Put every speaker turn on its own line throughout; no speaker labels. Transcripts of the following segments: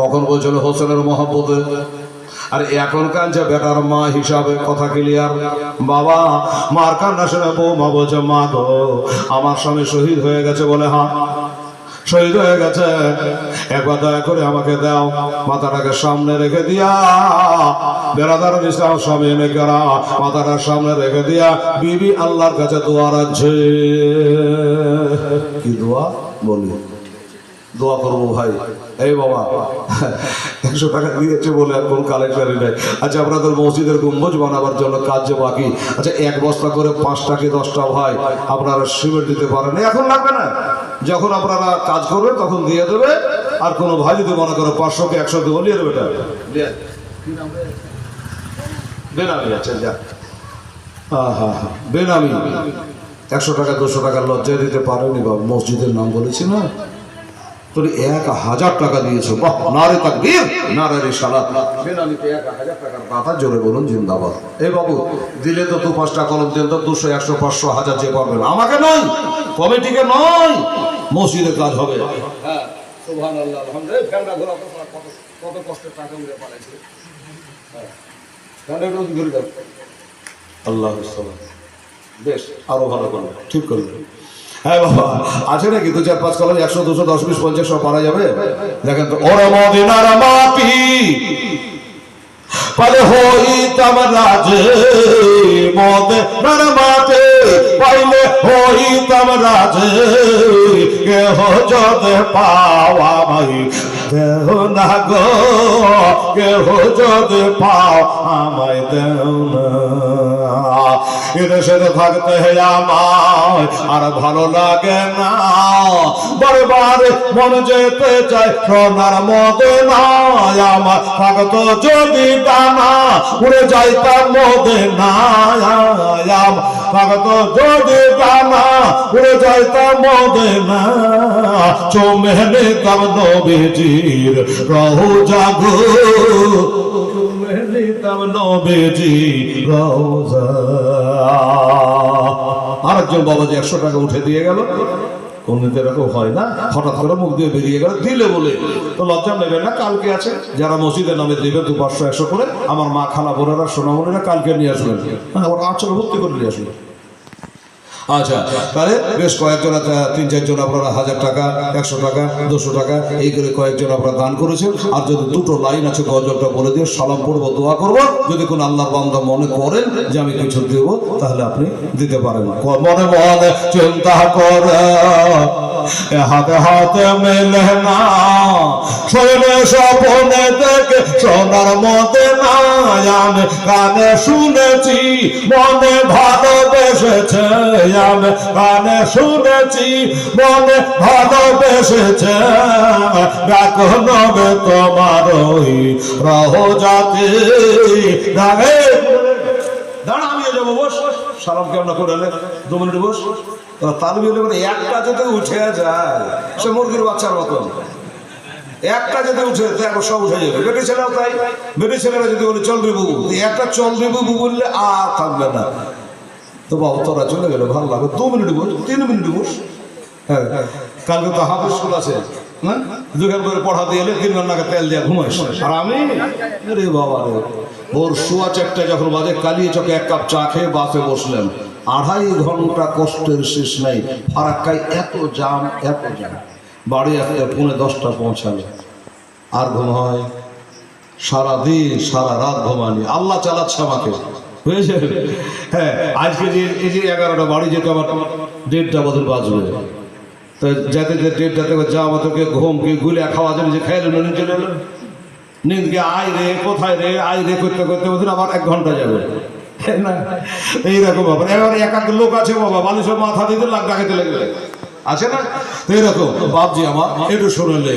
তখন বলছিল, হোসেনের মহব্বতে, আর এখনকার যে বেটার মা হিসাবে কথা ক্লিয়ার বাবা, মার কান্না শুনে বউ মা বলছে, মা গো, আমার স্বামী শহীদ হয়ে গেছে বলে, হা, শহীদ হয়ে গেছে। একবার দয়া করে আমাকে দাও, মাথাটাকে সামনে রেখে দিয়া বেড়াদার ইসলাম স্বামী এনে করা মাথাটার সামনে রেখে দিয়া, বিবি আল্লাহর কাছে দোয়া রাখছে। কি দোয়া? বলি, দোয়া করব ভাই। এই বাবা। একশো টাকা দিয়েছে বলে কোন কালেক্টারই নেই। আচ্ছা আপনাদের মসজিদের গম্বুজ বানাবার জন্য কাজ যে বাকি। আচ্ছা এক বস্তা করে পাঁচটা কি দশটা ভাই আপনারা সিমেন্ট দিতে পারেন? এখন লাগবে না। যখন আপনারা কাজ করবে তখন দিয়ে দেবে। আর কোনো ভাই যদি মনে করো পাঁচশো কি একশো দেবো, নিয়ে দেবে বেনামি আচ্ছা যা। হ্যাঁ হ্যাঁ হ্যাঁ বেনামি। একশো টাকা, দুশো টাকা লজ্জায় দিতে পারেনি বাবা। মসজিদের নাম বলেছি না? তোর এক হাজার টাকা দিয়েছ বাহ নারে তাকবীর নারে রিসালাত বেনামিতে এক হাজার টাকার জোরে বলুন জিন্দাবাদ। এই বাবু দিলে তো দু পাঁচটা কলম দেন তো দুশো একশো পাঁচশো হাজার যে পারবেন আমাকে নয় কমিটিকে নয় মসজিদে কাজ হবে। হ্যাঁ সুবহানাল্লাহ আলহামদুলিল্লাহ। ফ্যানটা ঘোরা কত টাকা উড়ে পালাইছে। হ্যাঁ আল্লাহ বেশ আরও ভালো করল ঠিক করল হ্যাঁ আছে নাকি? দু চার পাঁচ কলম, একশো, দুশো, দশ, বিশ, পঞ্চাশ, সব পারা যাবে? দেখেন তো, ওর পালে পাইলে তামার রাজে কেহ যদি পাওয়া ভাই দেহ না গো, কেহ যদি পাও আমায় দেও না। এদেশে থাকতে আমায়, আর ভালো লাগে না। বারবার মন যেতে চায় সোনার মদে না আমার থাকতো যদি টানা উড়ে যাইতাম মদে না থাকতো যদি টানা উড়ে যাইতাম মদে না চোমে নিতাম নবীজির রহু জাগো। চোমে নিতাম নবীজি রওজা আরেকজন বাবাজি একশো টাকা উঠে দিয়ে গেল, কোনদিন তো এরকম হয় না, হঠাৎ করে মুখ দিয়ে বেরিয়ে গেল, দিলে বলে, তো লজ্জা নেবে না, কালকে আছে, যারা মসজিদের নামে দেবে দু পাঁচশো একশো করে, আমার মা খালা বোনেরা, সোনামণিরা কালকে নিয়ে আসবেন। হ্যাঁ ওরা আচল ভর্তি করে নিয়ে আসবেন আচ্ছা তাহলে বেশ কয়েকজন তিন, চারজন আপনারা হাজার টাকা, একশো টাকা, দুশো টাকা, এই করে কয়েকজন আপনারা দান করেছেন। আর যদি দুটো লাইন আছে, গজলটা বলে দিয়ে সালাম পড়ব দোয়া করব। যদি কোনো আল্লাহর বান্দা মনে করেন যে আমি কিছু দেব, তাহলে আপনি দিতে পারেন। মনে মনে চিন্তা করে হাতে হাতে মেলে না। শোনে স্বপনে দেখে সোনার মতে না আমি কানে শুনেছি, মনে ভালোবেসেছে আমি। কানে শুনেছি, মনে ভালোবেসেছে ডাকো নবে তোমার ওই রহ জাতি। দাঁড়া যাব, বস। একটা যদি উঠে যায়, সে মুরগির বাচ্চার মতন। একটা যদি উঠে দেখো সব উঠে যাবে। বেটি ছেলেও তাই। বেটি ছেলেরা যদি বলে, চল রে বুবু। একটা চল রে বুবু বললে আর থাকবে না। তো বাবু, তোরা চলে গেলো ভালো লাগে দু মিনিট বস, তিন মিনিট বস। হ্যাঁ কালকে তো হাফিজ স্কুল আছে। হ্যাঁ? দুঘান করে পড়া দিয়ে এলে তিন ঘণ্টা তেল দিয়ে ঘুমাইস। আর আমি? রে বাবা রে। ভোর শোয়া চারটে যখন বাজে, কালিয়ে চোখে এক কাপ চা খেয়ে বাসে বসলেন। আড়াই ঘণ্টা কষ্টের শেষ নেই। ফারাক্কায় এত জাম এত জাম। বাড়ি আসতে পৌনে দশটা পৌঁছালে আর ঘুম হয় সারাদিন সারা রাত ঘুমানি। আল্লাহ চালাচ্ছে আমাকে। বুঝেছে হ্যাঁ আজকে যে, এই যে এগারোটা বাড়ি যেতে আমার দেড়টা বছর বাজবে। তো যাতে যে দেড়টা থেকে যা আমাদেরকে ঘুম কি গুলে খাওয়া জন্য যে খেয়ে নিয়ে চলে এলো নিন্দকে আয় রে, কোথায় রে, আয় রে, করতে করতে বলছেন আবার এক ঘণ্টা যাবে। না? এইরকম ব্যাপার। এবার এক এক লোক আছে বাবা, বালিশের মাথা দিতে লাখ ডাকাতে লেগে আছে না? এরকম বাপজি আমার, একটু শুনলে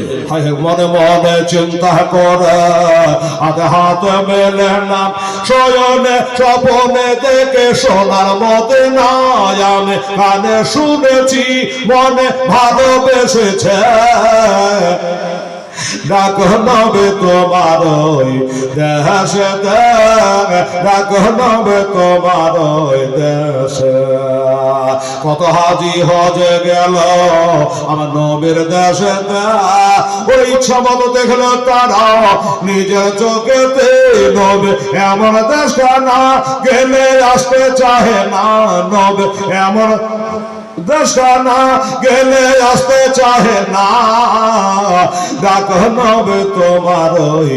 মনে মনে চিন্তা করে। হাতে হাত মেলে না, শয়নে স্বপনে দেখে সোনার মতে আমি কানে শুনেছি, মনে ভালোবেসেছে। ডাক নবে তোমার ওই দেশে ডাক নবে তোমার ওই দেশে। কত হাজি হজে গেল আমার নবীর দেশে ওর ইচ্ছা মতো দেখল তারা নিজের চোখেতে নবে এমন না, গেলে আসতে চাহে না নবে এমন দেশখানা গেলে আসতে চাহে না ডাক নবে তোমার ওই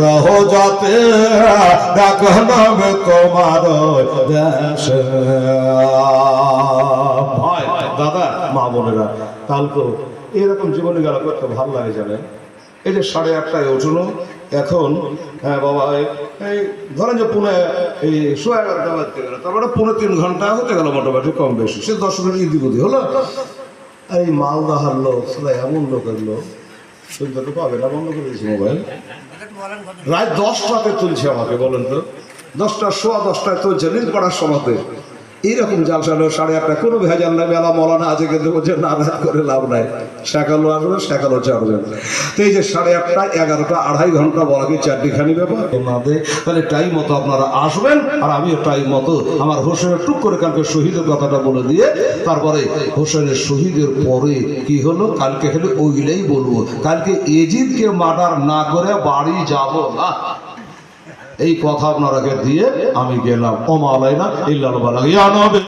রহ যাতে ডাক নবে তোমার দেশে ভাই, দাদা, মা বোনেরা কালকে এরকম জীবনে গেল করতে ভালো লাগে জানেন? এই যে সাড়ে আটটায় উঠল এখন হ্যাঁ বাবা, এই- ধরেন যে পুনে, এই সোয়া এগারোটা বাজতে গেল তারপরে পুনে তিন ঘণ্টা হতে গেল মোটামুটি কম বেশি। সে দশ মিনিট ইদি বুদ্ধি হলো। এই মালদাহার লোক সেটা এমন লোকের লোক শুনতে তো পাবে না, বন্ধ করে দিয়েছি মোবাইল। রাত দশটাতে তুলছে আমাকে, বলেন তো। দশটা, সোয়া দশটায় তুলছে, নীল পড়ার সময়তে এইরকম জালসা সাড়ে আটটা কোনো ভেজাল নাই, মেলা মলানা আছে কিন্তু বলছে না, করে লাভ নাই। সকালও আসবে সকালও চাপবে তো এই যে সাড়ে আটটা, এগারোটা, আড়াই ঘণ্টা বলা কি চারটিখানি ব্যাপার? তাহলে টাইম মতো আপনারা আসবেন, আর আমিও টাইম মতো আমার হোসেনের টুক করে কালকে শহীদের কথাটা বলে দিয়ে, তারপরে হোসেনের শহীদের পরে কি হলো? কালকে খালি ওইগুলাই বলব। কালকে এজিদকে মার্ডার না করে বাড়ি যাব না। এই কথা আপনারাকে দিয়ে আমি গেলাম। ওমালাইনা ইল্লাল বালাগ। ইয়া নবী!